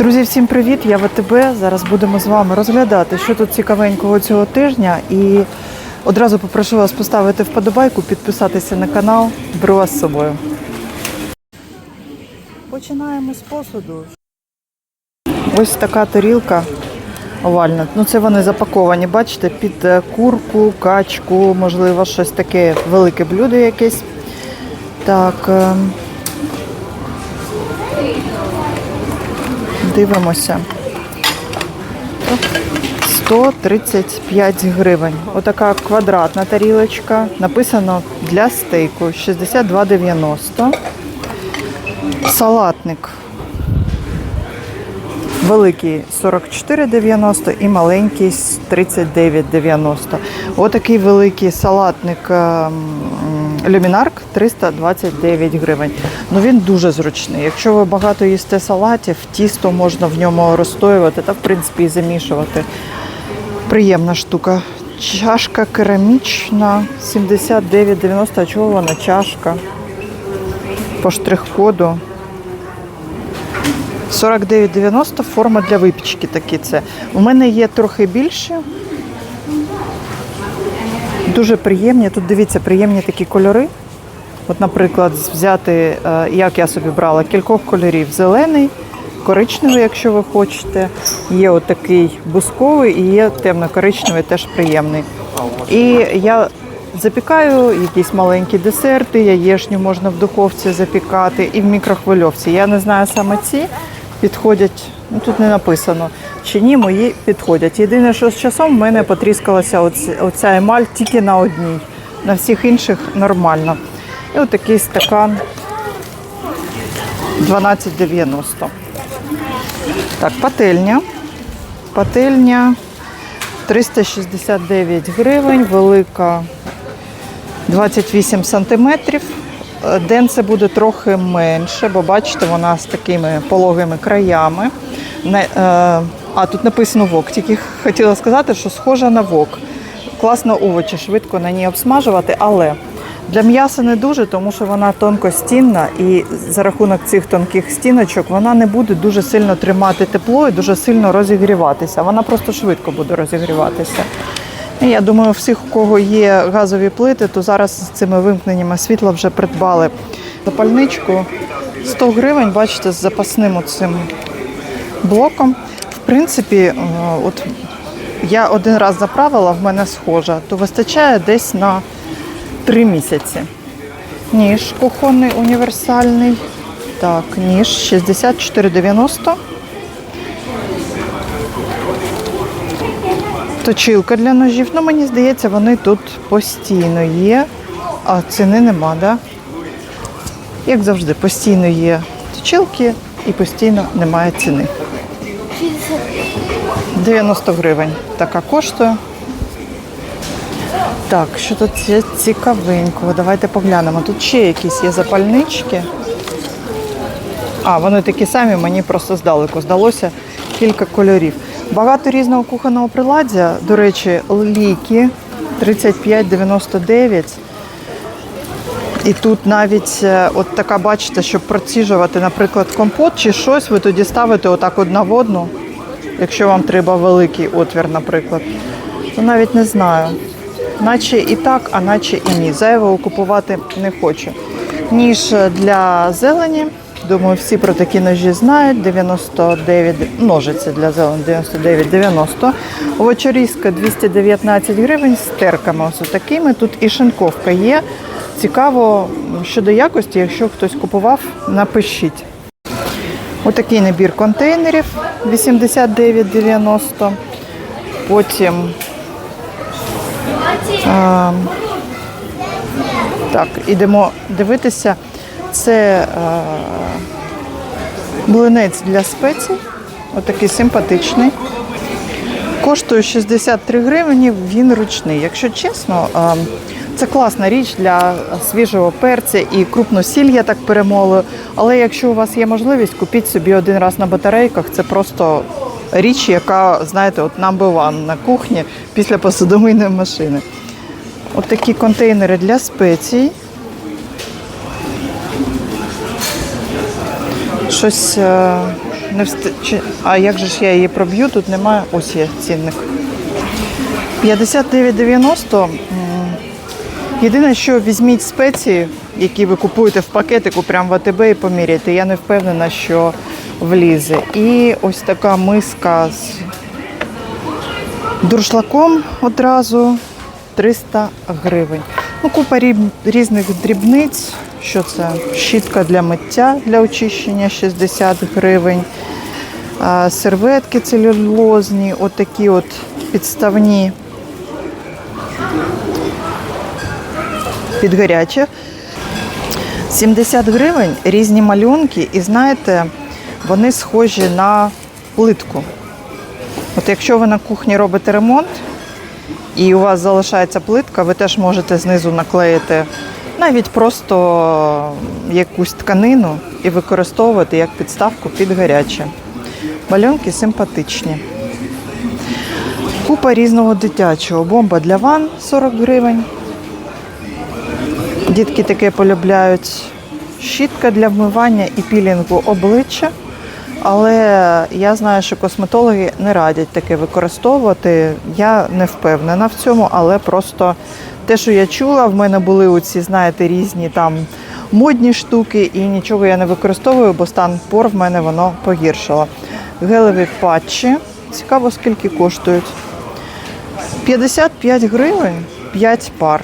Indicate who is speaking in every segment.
Speaker 1: Друзі, всім привіт! Я ВТБ. Зараз будемо з вами розглядати, що тут цікавенького цього тижня. І одразу попрошу вас поставити вподобайку, підписатися на канал. Беру вас з собою. Починаємо з посуду. Ось така тарілка овальна. Ну, це вони запаковані, бачите, під е, курку, качку, можливо, щось таке велике блюдо якесь. Так. Дивимося. 135 гривень. Отака квадратна тарілочка. Написано для стейку 62,90. Салатник. Великий 44,90 і маленький 39,90. Отакий великий салатник ем, люмінарк 329 гривень. Ну він дуже зручний. Якщо ви багато їсте салатів, тісто можна в ньому розстоювати та в принципі і замішувати. Приємна штука. Чашка керамічна 79,90. А чого вона чашка? По штрих-коду. 49,90 форма для випічки такі це. У мене є трохи більше. Дуже приємні. Тут дивіться, приємні такі кольори. От, наприклад, взяти, е, як я собі брала, кількох кольорів: зелений, коричневий, якщо ви хочете. Є отакий бусковий і є темно-коричневий, теж приємний. І я запікаю якісь маленькі десерти, яєшню можна в духовці запікати і в мікрохвильовці. Я не знаю саме ці підходять. Ну тут не написано чи ні, мої підходять. Єдине, що з часом в мене потріскалася оці- оця емаль тільки на одній. На всіх інших нормально. І отакий стакан 12,90. Так, пательня. Пательня 369 гривень, велика 28 сантиметрів. Е, Денце буде трохи менше, бо бачите, вона з такими пологими краями. Е, А тут написано вок. Тільки хотіла сказати, що схожа на вок. Класно овочі швидко на ній обсмажувати, але для м'яса не дуже, тому що вона тонкостінна, і за рахунок цих тонких стіночок вона не буде дуже сильно тримати тепло і дуже сильно розігріватися. Вона просто швидко буде розігріватися. І Я думаю, всіх, у кого є газові плити, то зараз з цими вимкненнями світла вже придбали запальничку 100 гривень, бачите, з запасним цим блоком. В принципі, е, от я один раз заправила, в мене схожа, то вистачає десь на 3 місяці. Ніж кухонний універсальний. Так, ніж 64,90. Точилка для ножів. Ну, мені здається, вони тут постійно є. А ціни нема, да? Як завжди, постійно є точилки і постійно немає ціни. 90 гривень така коштує. Так, що тут є цікавенького? Давайте поглянемо. Тут ще якісь є запальнички. А, вони такі самі, мені просто здалеку здалося кілька кольорів. Багато різного кухонного приладдя. До речі, ліки 35,99. І тут навіть е, от така, бачите, щоб проціжувати, наприклад, компот чи щось, ви тоді ставите отак одна в одну, якщо вам треба великий отвір, наприклад. То навіть не знаю. Наче і так, а наче і ні. Зайвого купувати не хочу. Ніж для зелені. Думаю, всі про такі ножі знають. 99, ножиці для зелені 99,90. Овочорізка 219 гривень з терками ось такими. Тут і шинковка є. Цікаво щодо якості, якщо хтось купував, напишіть. Отакий набір контейнерів 89,90. Потім а, так, ідемо дивитися. Це а, млинець для спецій. Отакий симпатичний. Коштує 63 гривні, він ручний. Якщо чесно, а, це класна річ для свіжого перця і крупну я так перемолую. Але якщо у вас є можливість, купіть собі один раз на батарейках. Це просто річ, яка, знаєте, от number one на кухні після посудомийної машини. От такі контейнери для спецій. Щось е, Не вст... А як же ж я її проб'ю? Тут немає. Ось є цінник. 59,90. Єдине, що візьміть спеції, які ви купуєте в пакетику прямо в АТБ і поміряйте. Я не впевнена, що влізе. І ось така миска з дуршлаком одразу 300 гривень. Ну, купа різних дрібниць. Що це? Щітка для миття для очищення 60 гривень. Серветки целюлозні, отакі от підставні під гаряче. 70 гривень різні малюнки, і знаєте, вони схожі на плитку. От якщо ви на кухні робите ремонт і у вас залишається плитка, ви теж можете знизу наклеїти навіть просто якусь тканину і використовувати як підставку під гаряче. Малюнки симпатичні. Купа різного дитячого. Бомба для ван 40 гривень. Дітки таке полюбляють. Щітка для вмивання і пілінгу обличчя. Але я знаю, що косметологи не радять таке використовувати. Я не впевнена в цьому, але просто те, що я чула, в мене були оці, знаєте, різні там модні штуки, і нічого я не використовую, бо стан пор в мене воно погіршило. Гелеві патчі. Цікаво, скільки коштують. 55 гривень 5 пар.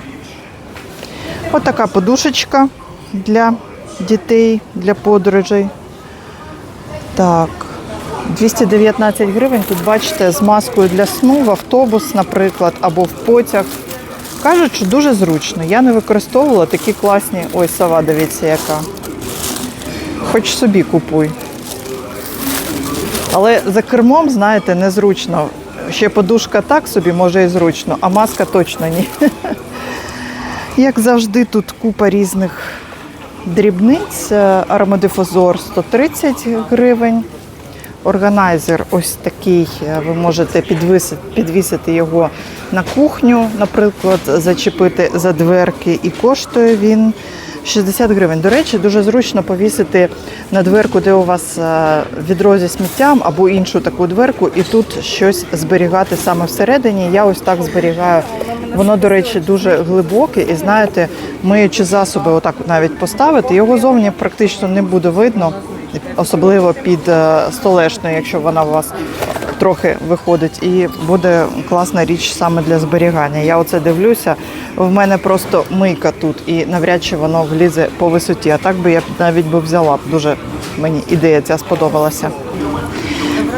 Speaker 1: Ось така подушечка для дітей, для подорожей. Так, 219 гривень. Тут бачите, з маскою для сну в автобус, наприклад, або в потяг. Кажуть, що дуже зручно. Я не використовувала такі класні. Ой, сова, дивіться, яка. Хоч собі купуй. Але за кермом, знаєте, незручно. Ще подушка так собі, може і зручно, а маска точно ні. Як завжди, тут купа різних дрібниць. Е, Аромадифузор 130 гривень. Органайзер ось такий. е, Ви можете підвісити його на кухню, наприклад, зачепити за дверки, і коштує він 60 гривень. До речі, дуже зручно повісити на дверку, де у вас е, відро зі сміттям або іншу таку дверку, і тут щось зберігати саме всередині. Я ось так зберігаю. Воно, до речі, дуже глибоке, і знаєте, миючи засоби, отак навіть поставити, його зовні практично не буде видно, особливо під е, столешною, якщо вона у вас трохи виходить, і буде класна річ саме для зберігання. Я оце дивлюся. В мене просто мийка тут, і навряд чи воно влізе по висоті. А так би я навіть би взяла б. Дуже мені ідея ця сподобалася.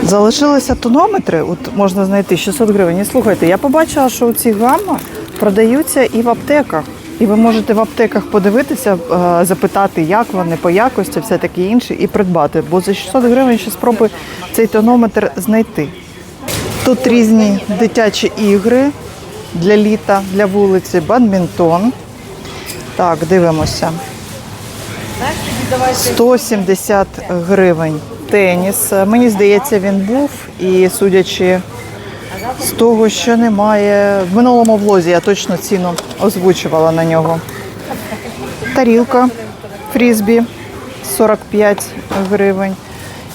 Speaker 1: Залишилися тонометри, от можна знайти 600 гривень. І слухайте, я побачила, що ці гамма продаються і в аптеках. І ви можете в аптеках подивитися, е, запитати, як вони по якості, все таке інше, і придбати. Бо за 600 гривень ще спробуй цей тонометр знайти. Тут різні дитячі ігри для літа, для вулиці, бадмінтон. Так, дивимося. 170 гривень. Теніс. Мені здається, він був. І судячи з того, що немає. В минулому влозі я точно ціну озвучувала на нього. Тарілка фрізбі 45 гривень.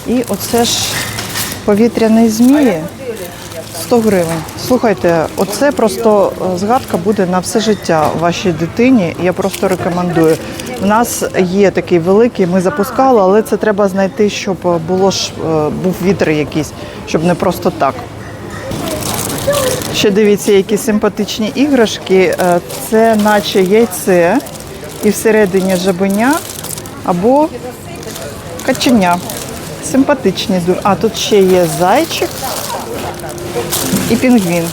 Speaker 1: І оце ж повітряний змії 100 гривень. Слухайте, оце просто е, згадка буде на все життя вашій дитині. Я просто рекомендую. У нас є такий великий, ми запускали, але це треба знайти, щоб е, було ж е, був вітер якийсь, щоб не просто так. Ще дивіться, які симпатичні іграшки. Е, Це наче яйце і всередині жабеня або каченя. Симпатичні. ду- А тут ще є зайчик і пінгвін.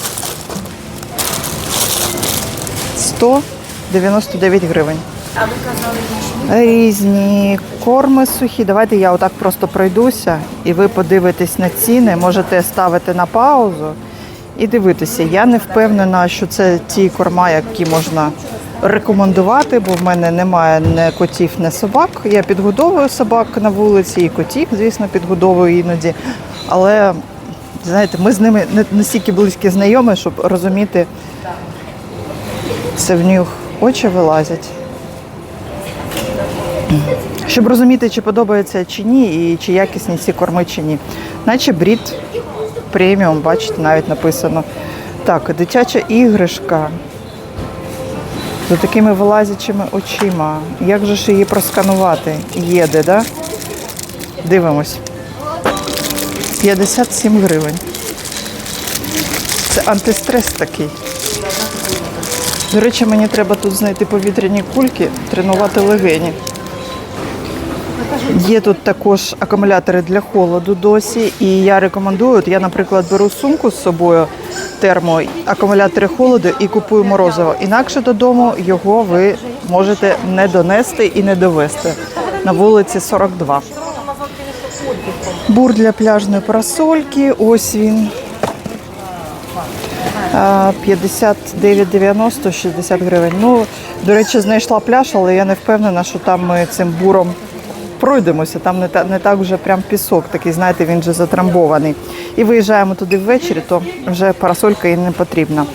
Speaker 1: 199 гривень. Різні корми сухі. Давайте я отак просто пройдуся і ви подивитесь на ціни. Можете ставити на паузу і дивитися. Я не впевнена, що це ті корма, які можна рекомендувати, бо в мене немає ні котів, ні собак. Я підгодовую собак на вулиці і котів, звісно, підгодовую іноді. Але знаєте, ми з ними не настільки близькі знайомі, щоб розуміти, це в них очі вилазять. щоб розуміти, чи подобається чи ні, і чи якісні ці корми чи ні. Наче брід преміум, бачите, навіть написано. Так, дитяча іграшка з такими вилазячими очима. Як же ж її просканувати? Єде, да? Дивимось. 57 гривень. Це антистрес такий. До речі, мені треба тут знайти повітряні кульки, тренувати легені. Є тут також акумулятори для холоду досі, і я рекомендую. От я, наприклад, беру сумку з собою термо, акумулятори холоду і купую морозиво. Інакше додому його ви можете не донести і не довести. На вулиці 42. Бур для пляжної парасольки. Ось він. А, 59,90, 60 гривень. Ну, до речі, знайшла пляж, але я не впевнена, що там ми цим буром пройдемося. Там не, та, не так вже прям пісок, такий, знаєте, він вже затрамбований. І виїжджаємо туди ввечері, то вже парасолька і не потрібна.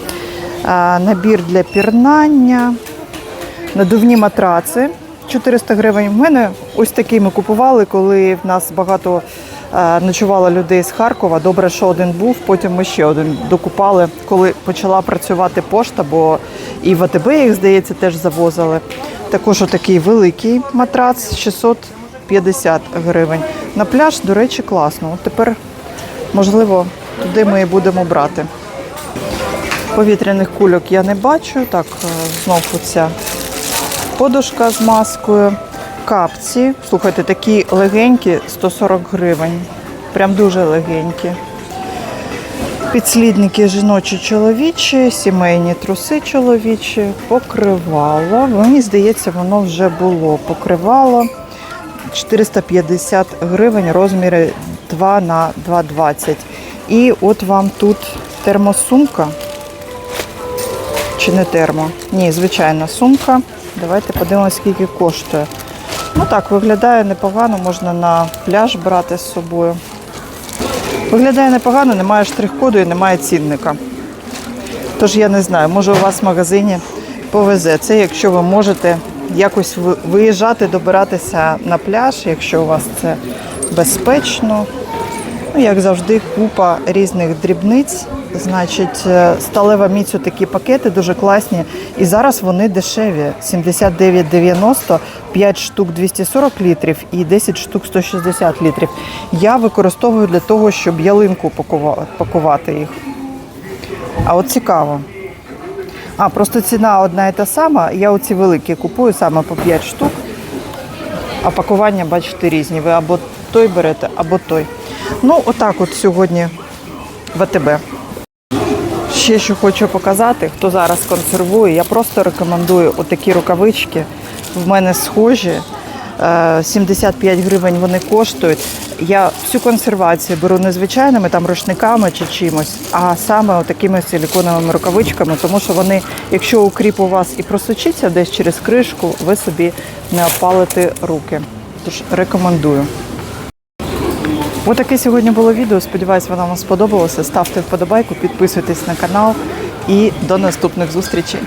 Speaker 1: А, набір для пірнання, надувні матраци. 400 гривень. В мене ось такі ми купували, коли в нас багато ночувало людей з Харкова. Добре, що один був, потім ми ще один докупали, коли почала працювати пошта, бо і в АТБ їх, здається, теж завозили. Також отакий великий матрац 650 гривень. На пляж, до речі, класно. От тепер, можливо, туди ми і будемо брати. Повітряних кульок я не бачу. Так, е, знову ця подушка з маскою. Капці. Слухайте, такі легенькі 140 гривень. Прям дуже легенькі. Підслідники жіночі чоловічі, сімейні труси чоловічі, покривало. Мені здається, воно вже було. Покривало 450 гривень, розміри 2 на 2,20. І от вам тут термосумка. Чи не термо? Ні, звичайна сумка. Давайте подивимося, скільки коштує. Ну так, виглядає непогано, можна на пляж брати з собою. Виглядає непогано, немає штрих-коду і немає цінника. Тож я не знаю, може у вас в магазині повезе. Це якщо ви можете якось виїжджати, добиратися на пляж, якщо у вас це безпечно. Ну, як завжди, купа різних дрібниць. Значить, е, сталева міць такі пакети дуже класні. І зараз вони дешеві. 79,90, 5 штук 240 літрів і 10 штук 160 літрів. Я використовую для того, щоб ялинку пакувати їх. А от цікаво. А, просто ціна одна і та сама. Я оці великі купую саме по 5 штук. А пакування, бачите, різні. Ви або той берете, або той. Ну, отак от сьогодні в АТБ. Ще що хочу показати, хто зараз консервує, я просто рекомендую отакі рукавички. В мене схожі. Е, 75 гривень вони коштують. Я всю консервацію беру не звичайними там рушниками чи чимось, а саме отакими силіконовими рукавичками, тому що вони, якщо укріп у вас і просочиться десь через кришку, ви собі не опалите руки. Тож рекомендую. Отаке сьогодні було відео. Сподіваюсь, воно вам сподобалося. Ставте вподобайку, підписуйтесь на канал і до наступних зустрічей.